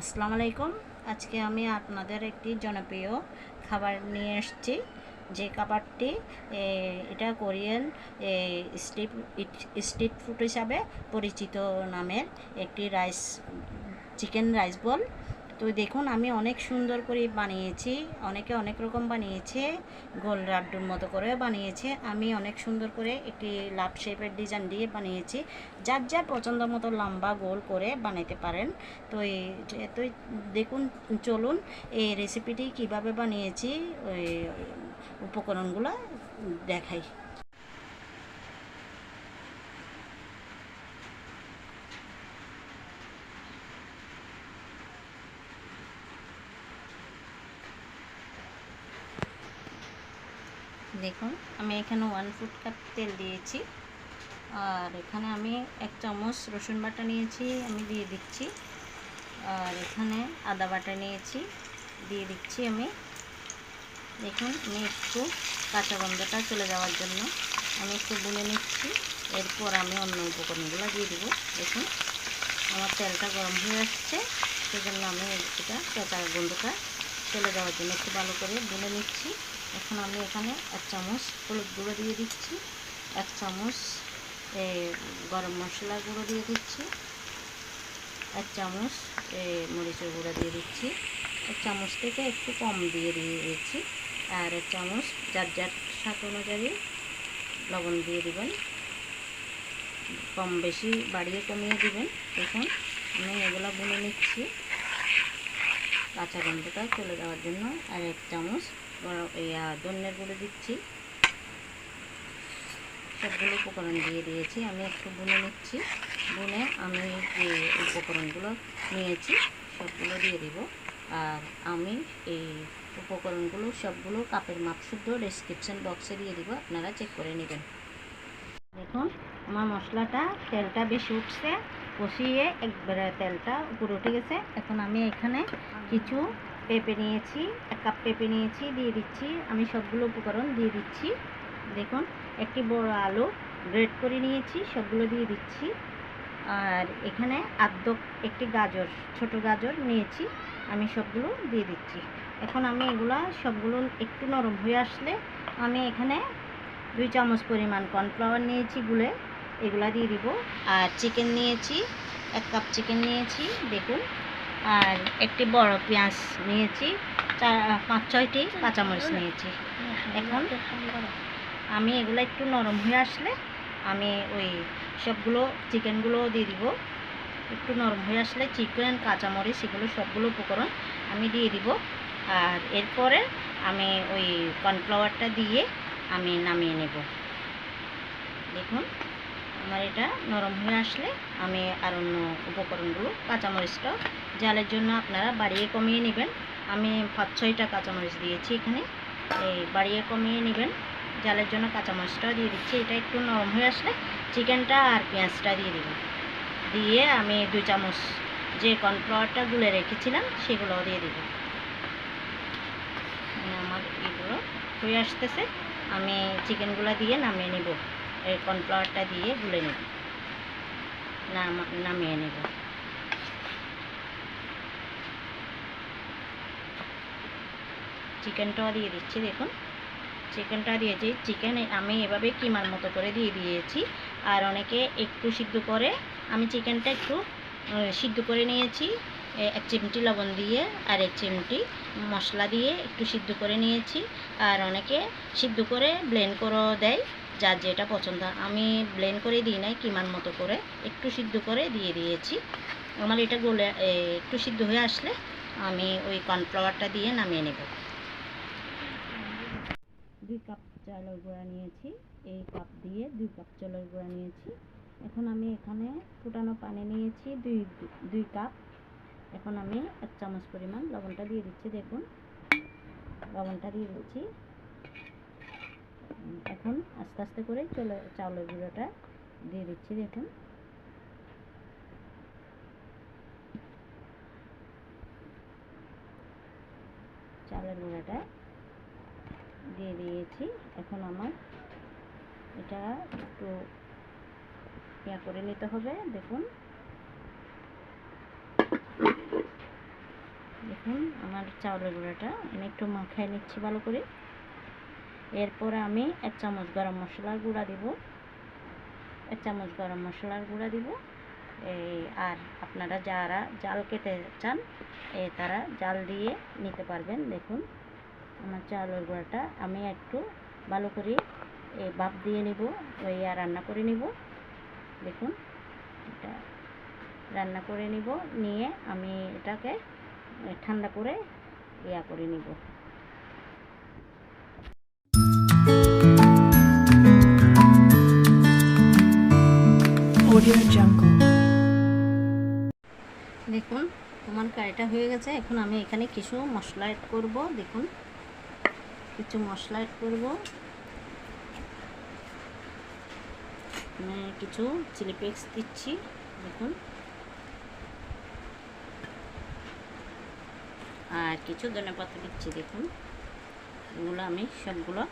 আসসালামু আলাইকুম। আজকে আমি আপনাদের একটি জনপ্রিয় খাবার নিয়ে এসেছি। যে খাবারটি এটা কোরিয়ান স্ট্রিট স্ট্রিট ফুড হিসাবে পরিচিত নামের একটি রাইস, চিকেন রাইস বল। তো দেখুন, আমি অনেক সুন্দর করে বানিয়েছি, অনেকে অনেক রকম বানিয়েছে, গোল লাড্ডুর মতো করে বানিয়েছে। আমি অনেক সুন্দর করে একটি লাভ শেপের ডিজাইন দিয়ে বানিয়েছি। যার যার পছন্দ মতো লম্বা গোল করে বানাতে পারেন। তো এই তো দেখুন, চলুন, এই রেসিপিটি কীভাবে বানিয়েছি, ওই উপকরণগুলো দেখাই। দেখুন, আমি এখানে ওয়ান ফুট কাপ তেল দিয়েছি। আর এখানে আমি এক চামচ রসুন বাটা নিয়েছি, আমি দিয়ে দিচ্ছি। আর এখানে আদা বাটা নিয়েছি, দিয়ে দিচ্ছি আমি। দেখুন, আমি একটু কাঁচা গন্ধটা চলে যাওয়ার জন্য আমি একটু বুনে নিচ্ছি। এরপর আমি অন্য উপকরণগুলো দিয়ে দেবো। দেখুন, আমার তেলটা গরম হয়ে আসছে, সেজন্য আমি এটা কাঁচা গন্ধটা চলে যাওয়ার জন্য একটু ভালো করে বুনে নিচ্ছি। এখন আমি এখানে এক চামচ হলুদ গুঁড়ো দিয়ে দিচ্ছি, এক চামচ গরম মশলা গুঁড়ো দিয়ে দিচ্ছি, এক চামচ মরিচের গুঁড়ো দিয়ে দিচ্ছি, এক চামচ থেকে একটু কম দিয়ে দিয়ে দিচ্ছি আর এক চামচ যার যার স্বাদ অনুযায়ী লবণ দিয়ে দিবেন। কম বেশি বাড়িয়ে কমিয়ে দিবেন। দেখুন, আমি এগুলো বুনে নিচ্ছি। কাঁচা গন্ধটা চলে যাওয়ার জন্য আর এক চামচ ধনের গুঁড়ো দিচ্ছি। সবগুলো উপকরণ দিয়ে দিয়েছি। আমি একটু বুনে নিচ্ছি। বুনে আমি যে উপকরণগুলো নিয়েছি, সবগুলো দিয়ে দিব। আর আমি এই উপকরণগুলো, সবগুলো কাপের মাপ শুদ্ধ ডেসক্রিপশন বক্সে দিয়ে দিব। আপনারা চেক করে নেবেন। দেখুন, আমার মশলাটা, তেলটা বেশি উঠছে। কষিয়ে একবারে তেলটা উপরে উঠে গেছে। এখন আমি এখানে কিছু পেঁপে নিয়েছি, এক কাপ পেঁপে নিয়েছি, দিয়ে দিচ্ছি। আমি সবগুলো উপকরণ দিয়ে দিচ্ছি। দেখুন, একটি বড় আলু গ্রেড করে নিয়েছি, সবগুলো দিয়ে দিচ্ছি। আর এখানে আদ্য একটি গাজর, ছোট গাজর নিয়েছি, আমি সবগুলো দিয়ে দিচ্ছি। এখন আমি এগুলা সবগুলো একটু নরম হয়ে আসলে আমি এখানে দুই চামচ পরিমাণ কর্নফ্লাওয়ার নিয়েছি গুলে, এগুলা দিয়ে দিব। আর চিকেন নিয়েছি, এক কাপ চিকেন নিয়েছি, দেখুন। আর একটি বড় পেঁয়াজ নিয়েছি, চার পাঁচ, ছয়টি কাঁচামরিচ নিয়েছি। এখন আমি এগুলো একটু নরম হয়ে আসলে আমি ওই সবগুলো, চিকেনগুলো দিয়ে দিব। একটু নরম হয়ে আসলে চিকেন, কাঁচামরিচ, এগুলো সবগুলো উপকরণ আমি দিয়ে দিব। আর এরপরে আমি ওই কর্নফ্লাওয়ারটা দিয়ে আমি নামিয়ে নেব। দেখুন। আমার এটা নরম হয়ে আসলে আমি আর অন্য উপকরণগুলো কাঁচামরিচটাও জালের জন্য আপনারা বাড়িয়ে কমিয়ে নেবেন। আমি পাঁচ, ছয়টা কাঁচামরিচ দিয়েছি এখানে। এই বাড়িয়ে কমিয়ে নেবেন। জালের জন্য কাঁচামরিচটাও দিয়ে দিচ্ছি। এটা একটু নরম হয়ে আসলে চিকেনটা আর পেঁয়াজটা দিয়ে দেবেন দিয়ে আমি দুই চামচ যে কর্নফ্লাওয়ারটা গুলে রেখেছিলাম সেগুলোও দিয়ে দেবো। আমার এগুলো হয়ে আসতেছে। আমি চিকেনগুলো দিয়ে নামিয়ে নেব। এই কর্নফ্লাওয়ারটা দিয়ে গুলে নেব। নাম- নামিয়ে নেব। চিকেনটাও দিয়ে দিচ্ছি, দেখুন। চিকেনটা দিয়েছি চিকেন আমি এভাবে কিমার মতো করে দিয়ে দিয়েছি। আর অনেকে একটু সিদ্ধ করে, আমি চিকেনটা একটু সিদ্ধ করে নিয়েছি। এক চিমটি লবণ দিয়ে আর এক চিমটি মশলা দিয়ে একটু সিদ্ধ করে নিয়েছি। আর অনেকে সিদ্ধ করে ব্লেন্ড করেও দেয়। যার যেটা পছন্দ। আমি ব্লেন্ড করে দিই নাই কিমার মতো করে। একটু সিদ্ধ করে দিয়ে দিয়েছি। আমার এটা গলে একটু সিদ্ধ হয়ে আসলে আমি ওই কর্নফ্লাওয়ারটা দিয়ে নামিয়ে নেব। দুই কাপ চালের গুঁড়া নিয়েছি। এই কাপ দিয়ে দুই কাপ চালের গুঁড়া নিয়েছি। এখন আমি এখানে ফুটানো পানি নিয়েছি দুই দুই কাপ। এখন আমি এক চামচ পরিমাণ লবণটা দিয়ে দিচ্ছি। দেখুন, লবণটা দিয়ে দিচ্ছি। এখন আস্তে আস্তে করে চলে, চাউলের গুঁড়োটা দিয়ে দিচ্ছি, দেখুন। চালের গুঁড়োটা দিয়ে দিয়েছি। এখন আমার এটা একটু ইয়া করে নিতে হবে, দেখুন। দেখুন, আমার চাউলের গুঁড়াটা আমি একটু মাখায় নিচ্ছি ভালো করে। এরপরে আমি এক চামচ গরম মশলার গুঁড়া দিব। এক চামচ গরম মশলার গুঁড়া দিব। এই, আর আপনারা যারা জাল খেতে চান এ তারা জাল দিয়ে নিতে পারবেন। দেখুন, আমার চাউলের গুঁড়াটা আমি একটু ভালো করে এই ভাপ দিয়ে নিব, ওই রান্না করে নিব। দেখুন, এটা রান্না করে নিব। নিয়ে আমি এটাকে ঠান্ডা করে ইয়া করে নিব। Audio Jungle. দেখুন, তোমার কারিটা হয়ে গেছে। এখন আমি এখানে কিছু মশলা অ্যাড করব। দেখুন, কিছু মশলা অ্যাড করব। কিছু চিলি ফ্লেক্স দিচ্ছি। দেখুন। আর কিছু ধনে পাতা দিচ্ছি, দেখুন। এগুলো আমি সবগুলো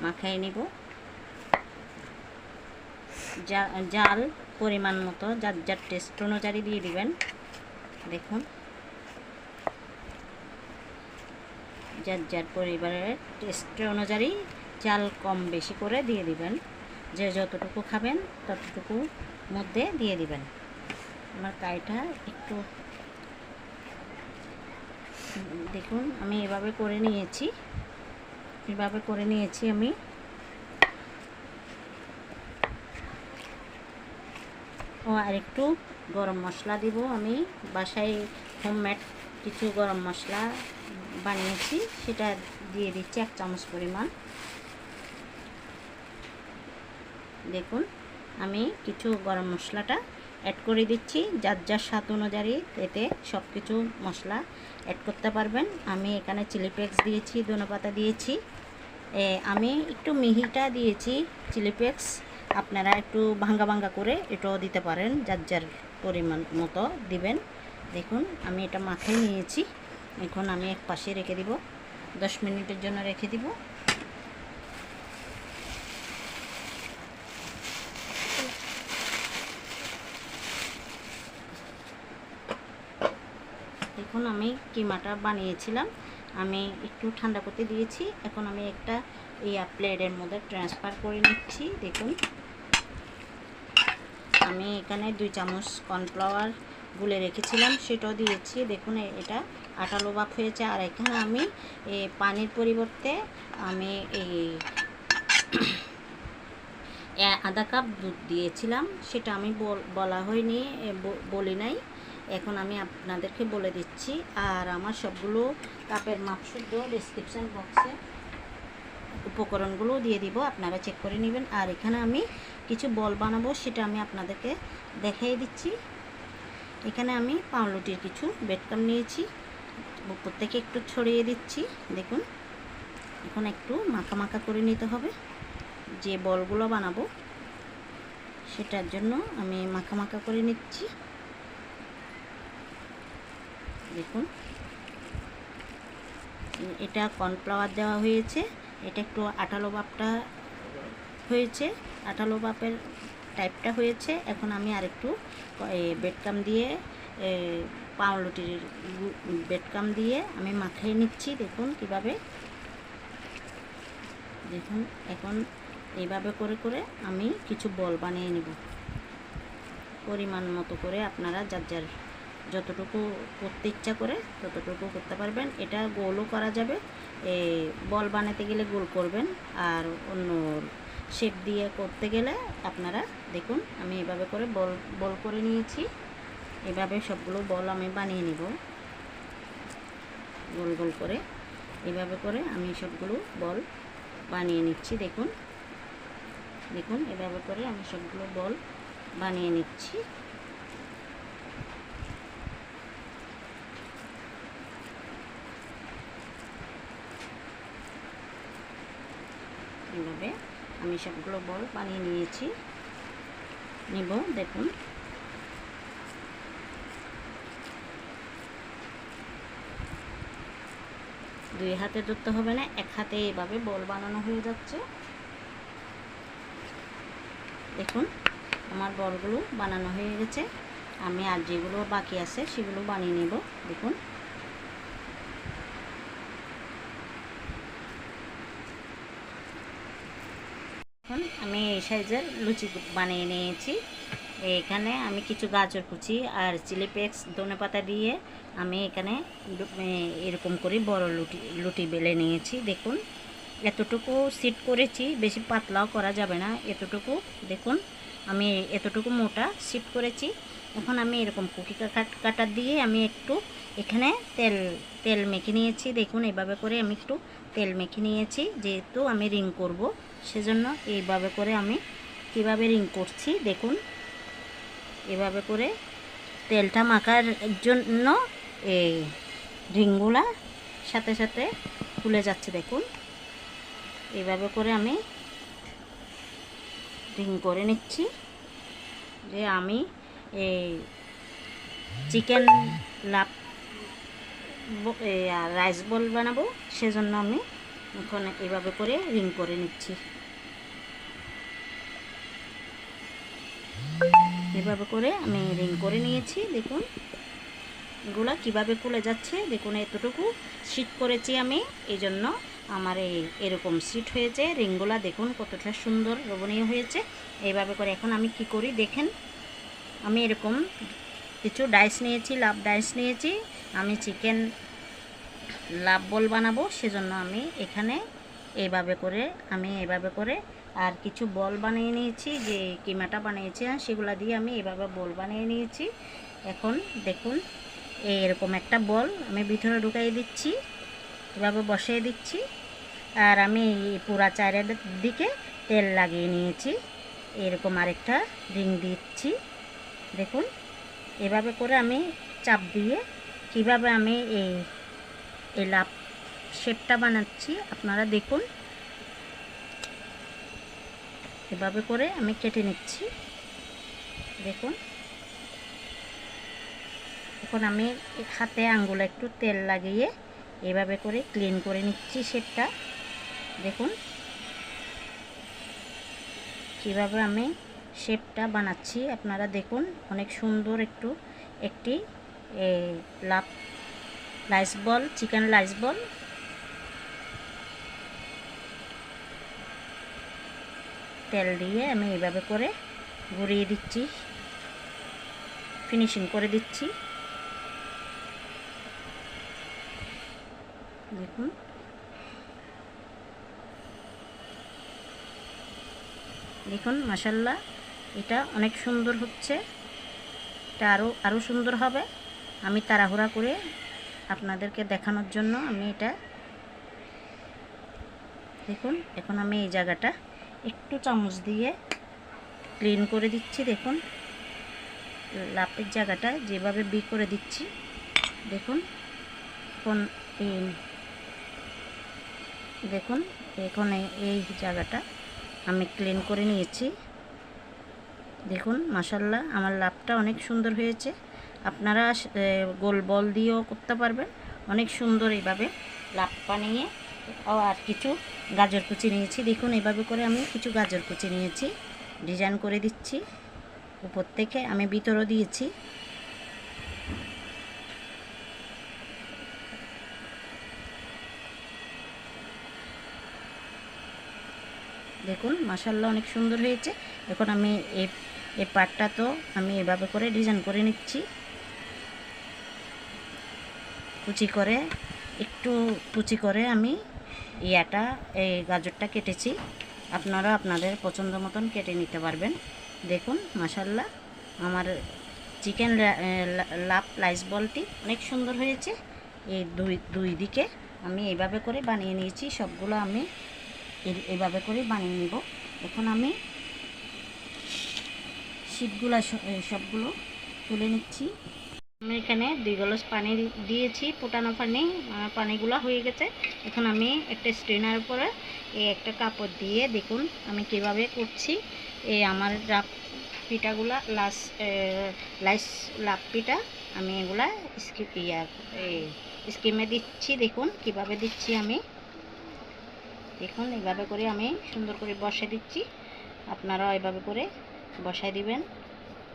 মাখাই নিব। জাল পরিমাণ মতো, যার যার টেস্ট অনুযায়ী দিয়ে দিবেন। দেখুন। যার যার পরিবারের টেস্ট অনুযায়ী চাল কম বেশি করে দিয়ে দিবেন। যে যতটুকু খাবেন ততটুকু মধ্যে দিয়ে দিবেন। আমার কাইটা একটু দেখুন, আমি এভাবে করে নিয়েছি। এভাবে করে নিয়েছি আমি। ও, আর একটু গরম মশলা দিব আমি। বাসায় হোমমেড কিছু গরম মশলা বানিয়েছি, সেটা দিয়ে দিচ্ছি এক চামচ পরিমাণ। দেখুন, আমি কিছু গরম মশলাটা অ্যাড করে দিচ্ছি। যার যার স্বাদ অনুযায়ী এতে সব কিছু মশলা অ্যাড করতে পারবেন। আমি এখানে চিলি ফ্লেক্স দিয়েছি, ধনেপাতা দিয়েছি। আমি একটু মিহিটা দিয়েছি চিলি ফ্লেক্স আপনারা একটু ভাঙ্গা ভাঙ্গা করে এটাও দিতে পারেন, যার যার পরিমাণ মতো দিবেন। দেখুন, আমি এটা মাথায় নিয়েছি। এখন আমি এক পাশে রেখে দিব। দশ মিনিটের জন্য রেখে দিব। দেখুন, আমি কিমাটা বানিয়েছিলাম। আমি একটু ঠান্ডা করতে দিয়েছি। এখন আমি একটা ইয়া প্লেটের মধ্যে ট্রান্সফার করে নিচ্ছি। দেখুন। আমি এখানে দুই চামচ কর্নফ্লাওয়ার গুলে রেখেছিলাম, সেটাও দিয়েছি। দেখুন এটা আটালো ভাব হয়েছে। আর এখানে আমি পানির পরিবর্তে আমি এই আধা কাপ দুধ দিয়েছিলাম। সেটা আমি বলা হয়নি বলি নাই। এখন আমি আপনাদেরকে বলে দিচ্ছি। আর আমার সবগুলো কাপের মাপসুদ্ধ ডিসক্রিপশান বক্সে উপকরণগুলো দিয়ে দিব। আপনারা চেক করে নেবেন। আর এখানে আমি কিছু বল বানাবো, সেটা আমি আপনাদেরকে দেখিয়ে দিচ্ছি। এখানে আমি পাউরুটির কিছু বেডকাম নিয়েছি, উপর থেকে একটু ছড়িয়ে দিচ্ছি। দেখুন, এখন একটু মাখা মাখা করে নিতে হবে। যে বলগুলো বানাবো, সেটার জন্য আমি মাখা মাখা করে নিচ্ছি। দেখুন, এটা কর্নফ্লাওয়ার দেওয়া হয়েছে। এটা একটু আঠালো ভাবটা হয়েছে। আঠালো ভাপের টাইপটা হয়েছে। এখন আমি আরেকটু বেডকাম দিয়ে পাউরুটির বেডকাম দিয়ে আমি মাখিয়ে নিচ্ছি। দেখুন কীভাবে। দেখুন, এখন এইভাবে করে করে আমি কিছু বল বানিয়ে নিব। পরিমাণ মতো করে আপনারা যার যার যতটুকু করতে ইচ্ছা করে ততটুকু করতে পারবেন। এটা গোলও করা যাবে। বল বানাতে গেলে গোল করবেন। আর অন্য শেপ দিয়ে করতে গেলে আপনারা দেখুন, আমি এভাবে করে বল বল করে নিয়েছি। এভাবে সবগুলো বল আমি বানিয়ে নিব। গোল গোল করে এভাবে করে আমি সবগুলো বল বানিয়ে নিচ্ছি, দেখুন। দেখুন, এভাবে করে আমি সবগুলো বল বানিয়ে নিচ্ছি। এইভাবে আমি সবগুলো বল বানিয়ে নিয়েছি। নিব, দেখুন। দুই হাতে ধরতে হবে না, এক হাতে এভাবে বল বানানো হয়ে যাচ্ছে। দেখুন, আমার বলগুলো বানানো হয়ে গেছে। আমি আর যেগুলো বাকি আছে সেগুলো বানিয়ে নেব, দেখুন দেখুন আমি এই সাইজের লুচি বানিয়ে নিয়েছি। এখানে আমি কিছু গাজর কুচি আর চিলি পেক্স ধনে পাতা দিয়ে আমি এখানে এরকম করে বড় লুটি লুটি বেলে নিয়েছি। দেখুন, এতটুকু সিট করেছি, বেশি পাতলাও করা যাবে না। এতটুকু, দেখুন, আমি এতটুকু মোটা সিট করেছি। এখন আমি এরকম কুকি কাট- কাটার দিয়ে আমি একটু এখানে তেল তেল মেখে নিয়েছি। দেখুন, এভাবে করে আমি একটু তেল মেখে নিয়েছি। যেহেতু আমি রিং করব সেজন্য এইভাবে করে আমি কীভাবে রিং করছি, দেখুন। এভাবে করে তেলটা মাখার জন্য এই রিংগুলা সাথে সাথে খুলে যাচ্ছে, দেখুন। এইভাবে করে আমি রিং করে নিচ্ছি। যে আমি এই চিকেন লাভ রাইস বল বানাবো, সেজন্য আমি এখন এভাবে করে রিং করে নিচ্ছি। এভাবে করে আমি রিং করে নিয়েছি, দেখুন। এগুলা কীভাবে খুলে যাচ্ছে, দেখুন এতটুকু শীত করেছি আমি এই জন্য আমার এই এরকম সিট হয়েছে। রিংগুলা দেখুন কতটা সুন্দর, রমণীয় হয়েছে। এইভাবে করে এখন আমি কি করি, দেখেন। আমি এরকম কিছু ডাইস নিয়েছি লাভ ডাইস নিয়েছি। আমি চিকেন লাভ বল বানাবো, সেজন্য আমি এখানে এভাবে করে, আমি এভাবে করে আর কিছু বল বানিয়ে নিয়েছি, যে কিমাটা বানিয়েছি আর সেগুলো দিয়ে আমি এভাবে বল বানিয়ে নিয়েছি। এখন দেখুন এরকম একটা বল আমি ভিতরে ঢুকাই দিচ্ছি, এভাবে বসিয়ে দিচ্ছি, আর আমি পুরা চারের দিকে তেল লাগিয়ে নিয়েছি। এরকম আরেকটা রিং দিচ্ছি। দেখুন, এভাবে করে আমি চাপ দিয়ে কীভাবে আমি এই এই শেপটা বানাচ্ছি, আপনারা দেখুন। এভাবে করে আমি কেটে নিচ্ছি। দেখুন। এখন আমি হাতে আঙ্গুলে একটু তেল লাগিয়ে এভাবে করে ক্লিন করে নিচ্ছি শেপটা। দেখুন। কীভাবে আমি শেপটা বানাচ্ছি, আপনারা দেখুন। অনেক সুন্দর একটু একটি love rice ball chicken rice ball তেল দিয়ে আমি এইভাবে করে ঘুরিয়ে দিচ্ছি। ফিনিশিং করে দিচ্ছি। দেখুন। দেখুন মাসাল্লাহ এটা অনেক সুন্দর হচ্ছে। এটা আরও আরও সুন্দর হবে। আমি তাড়াহুড়া করে আপনাদেরকে দেখানোর জন্য আমি এটা দেখুন, এখন আমি এই জায়গাটা একটু চামচ দিয়ে ক্লিন করে দিচ্ছি, দেখুন। লাপের জায়গাটা যেভাবে বি করে দিচ্ছি, দেখুন। এখন এই দেখুন, এখন এই- এই জায়গাটা আমি ক্লিন করে নিয়েছি। দেখুন মাসাল্লাহ আমার লাভটা অনেক সুন্দর হয়েছে। আপনারা গোল বল দিয়েও করতে পারবেন। অনেক সুন্দর এইভাবে লাভ বানিয়ে আর কিছু গাজর কুচি নিয়েছি। দেখুন, এভাবে করে আমি কিছু গাজর কুচি নিয়েছি। ডিজাইন করে দিচ্ছি। উপর থেকে আমি ভিতরও দিয়েছি। দেখুন মাসাল্লাহ অনেক সুন্দর হয়েছে। এখন আমি এই এই পাটটা তো আমি এভাবে করে ডিজাইন করে নিচ্ছি। কুচি করে, একটু কুচি করে আমি ইয়াটা, এই গাজরটা কেটেছি। আপনারা আপনাদের পছন্দ মতন কেটে নিতে পারবেন। দেখুন মাসাল্লাহ আমার চিকেন লাভ রাইস বলটি অনেক সুন্দর হয়েছে। এই দুই দুই দিকে আমি এইভাবে করে বানিয়ে নিয়েছি। সবগুলো আমি এভাবে করে বানিয়ে নিব। এখন আমি শীতগুলো সবগুলো তুলে নিচ্ছি। আমি এখানে দুই গ্লাস পানি দিয়েছি, ফোটানো পানি। আমার পানিগুলো হয়ে গেছে। এখন আমি একটা স্ট্রেনার উপরে এই একটা কাপড় দিয়ে দেখুন আমি কীভাবে করছি। এই আমার রাপ পিঠাগুলা লাস লাইস লাভ পিঠা আমি এগুলা স্কিপ ইয়া স্কিমে দিচ্ছি। দেখুন কীভাবে দিচ্ছি আমি। দেখুন এইভাবে করে আমি সুন্দর করে বসে দিচ্ছি। আপনারাও এভাবে করে বসাই দিবেন।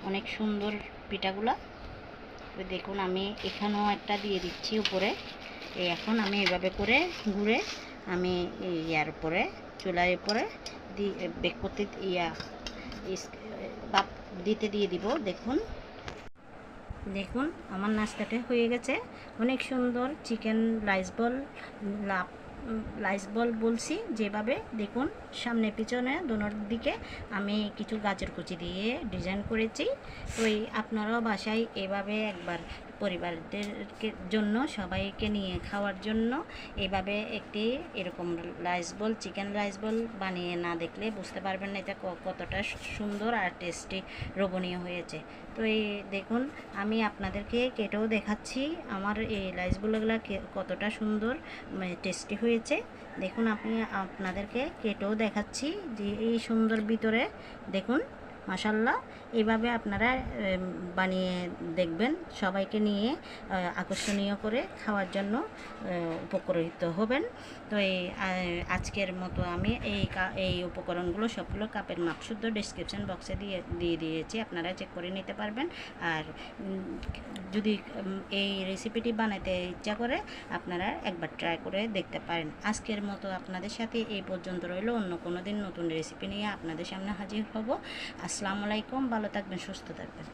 অনেক সুন্দর পিঠাগুলা। দেখুন, আমি এখানেও একটা দিয়ে দিচ্ছি উপরে। এখন আমি এভাবে করে ঘুরে আমি ইয়ার উপরে, চুলার উপরে দি বেক করতে ইয়া বাপ দিতে দিয়ে দিব, দেখুন। দেখুন, আমার নাস্তাটা হয়ে গেছে। অনেক সুন্দর chicken rice ball love rice ball বলছি, যেভাবে দেখুন, সামনে পিছনে দোনোর দিকে আমি কিছু গাজর কুচি দিয়ে ডিজাইন করেছি। এই আপনারাও বাসায় এভাবে একবার পরিবারদেরকে জন্য, সবাইকে নিয়ে খাওয়ার জন্য এভাবে একটি এরকম rice ball chicken rice ball বানিয়ে না দেখলে বুঝতে পারবেন না এটা কতটা সুন্দর আর টেস্টি রোবনীয় হয়েছে। তো এই দেখুন, আমি আপনাদেরকে কেটেও দেখাচ্ছি আমার এই রাইসগুলোগুলো কতটা সুন্দর টেস্টি হয়েছে। দেখুন, আমি আপনাদেরকে কেটেও দেখাচ্ছি যে এই সুন্দর ভিতরে, দেখুন মাসাল্লাহ এইভাবে আপনারা বানিয়ে দেখবেন। সবাইকে নিয়ে আকর্ষণীয় করে খাওয়ার জন্য উপকৃত হবেন। তো এই আজকের মতো আমি এই এই উপকরণগুলো সবগুলো কাপের মাপ শুদ্ধ ডিসক্রিপশন বক্সে দিয়ে দিয়ে দিয়েছি। আপনারা চেক করে নিতে পারবেন। আর যদি এই রেসিপিটি বানাতে ইচ্ছা করে, আপনারা একবার ট্রাই করে দেখতে পারেন। আজকের মতো আপনাদের সাথে এই পর্যন্ত রইল। অন্য কোনো দিন নতুন রেসিপি নিয়ে আপনাদের সামনে হাজির হব। আসসালামু আলাইকুম ভালো থাকবেন সুস্থ থাকবেন।